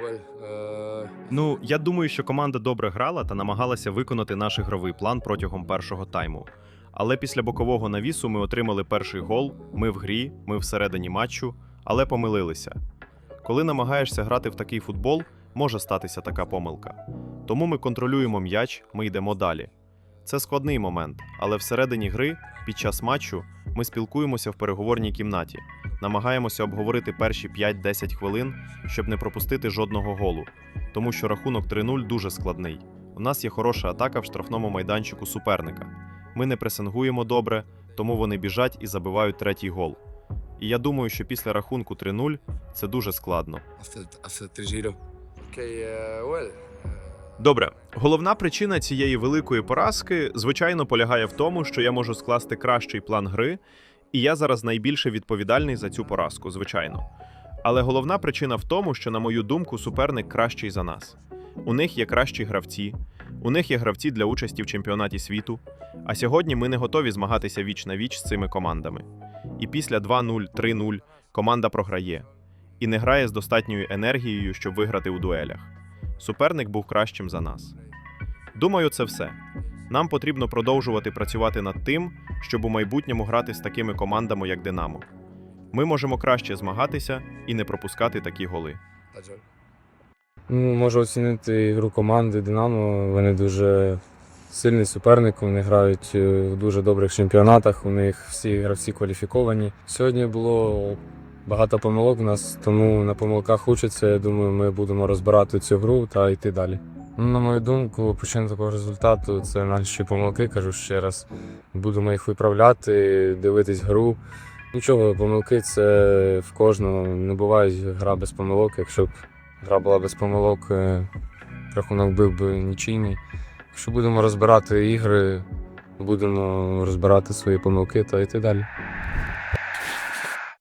uh, Ну, я думаю, що команда добре грала та намагалася виконати наш ігровий план протягом першого тайму. Але після бокового навісу ми отримали перший гол, ми в грі, ми всередині матчу, але помилилися. Коли намагаєшся грати в такий футбол, може статися така помилка. Тому ми контролюємо м'яч, ми йдемо далі. Це складний момент, але всередині гри, під час матчу, ми спілкуємося в переговорній кімнаті, намагаємося обговорити перші 5-10 хвилин, щоб не пропустити жодного голу, тому що рахунок 3-0 дуже складний. У нас є хороша атака в штрафному майданчику суперника. Ми не пресингуємо добре, тому вони біжать і забивають третій гол. І я думаю, що після рахунку 3-0 це дуже складно. after after 3-0. Okay, well, Добре, головна причина цієї великої поразки, звичайно, полягає в тому, що я можу скласти кращий план гри, і я зараз найбільше відповідальний за цю поразку, звичайно. Але головна причина в тому, що, на мою думку, суперник кращий за нас. У них є кращі гравці, у них є гравці для участі в чемпіонаті світу. А сьогодні ми не готові змагатися віч на віч з цими командами. І після 2-0, 3-0 команда програє і не грає з достатньою енергією, щоб виграти у дуелях. Суперник був кращим за нас. Думаю, це все. Нам потрібно продовжувати працювати над тим, щоб у майбутньому грати з такими командами, як Динамо. Ми можемо краще змагатися і не пропускати такі голи. Ну, можу оцінити ігру команди Динамо. Вони дуже сильний суперник, вони грають е, в дуже добрих чемпіонатах, у них всі гравці кваліфіковані. Сьогодні було багато помилок у нас, тому на помилках учаться. Я думаю, ми будемо розбирати цю гру та йти далі. На мою думку, причина такого результату це наші помилки, кажу ще раз. Будемо їх виправляти, дивитись гру. Нічого, помилки це в кожного. Не буває гра без помилок. Якщо б гра була без помилок, е, рахунок був би нічийний. Якщо будемо розбирати ігри, будемо розбирати свої помилки та йти далі.